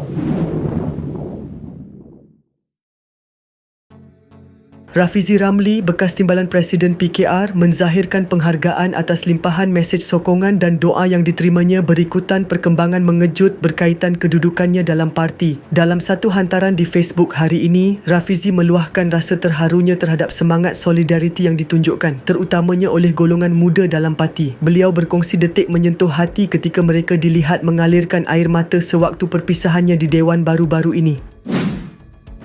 ハハハハ! Rafizi Ramli, bekas timbalan Presiden PKR, menzahirkan penghargaan atas limpahan mesej sokongan dan doa yang diterimanya berikutan perkembangan mengejut berkaitan kedudukannya dalam parti. Dalam satu hantaran di Facebook hari ini, Rafizi meluahkan rasa terharunya terhadap semangat solidariti yang ditunjukkan, terutamanya oleh golongan muda dalam parti. Beliau berkongsi detik menyentuh hati ketika mereka dilihat mengalirkan air mata sewaktu perpisahannya di Dewan baru-baru ini.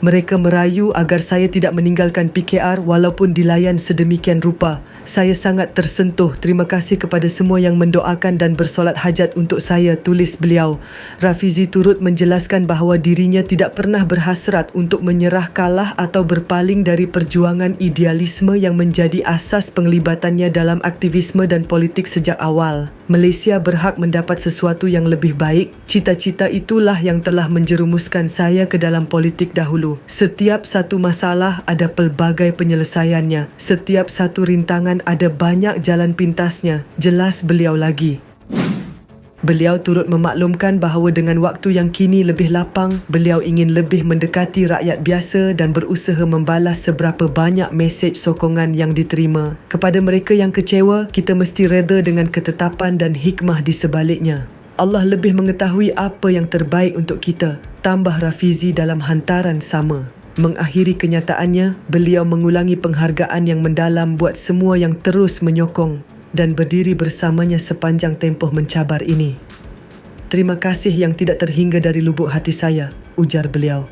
Mereka merayu agar saya tidak meninggalkan PKR walaupun dilayan sedemikian rupa. Saya sangat tersentuh. Terima kasih kepada semua yang mendoakan dan bersolat hajat untuk saya, tulis beliau. Rafizi turut menjelaskan bahawa dirinya tidak pernah berhasrat untuk menyerah kalah atau berpaling dari perjuangan idealisme yang menjadi asas penglibatannya dalam aktivisme dan politik sejak awal. Malaysia berhak mendapat sesuatu yang lebih baik. Cita-cita itulah yang telah menjerumuskan saya ke dalam politik dahulu. Setiap satu masalah ada pelbagai penyelesaiannya. Setiap satu rintangan ada banyak jalan pintasnya. Jelas beliau lagi. Beliau turut memaklumkan bahawa dengan waktu yang kini lebih lapang, beliau ingin lebih mendekati rakyat biasa dan berusaha membalas seberapa banyak mesej sokongan yang diterima. Kepada mereka yang kecewa, kita mesti reda dengan ketetapan dan hikmah di sebaliknya. Allah lebih mengetahui apa yang terbaik untuk kita. Tambah Rafizi dalam hantaran sama. Mengakhiri kenyataannya, beliau mengulangi penghargaan yang mendalam buat semua yang terus menyokong dan berdiri bersamanya sepanjang tempoh mencabar ini. Terima kasih yang tidak terhingga dari lubuk hati saya, ujar beliau.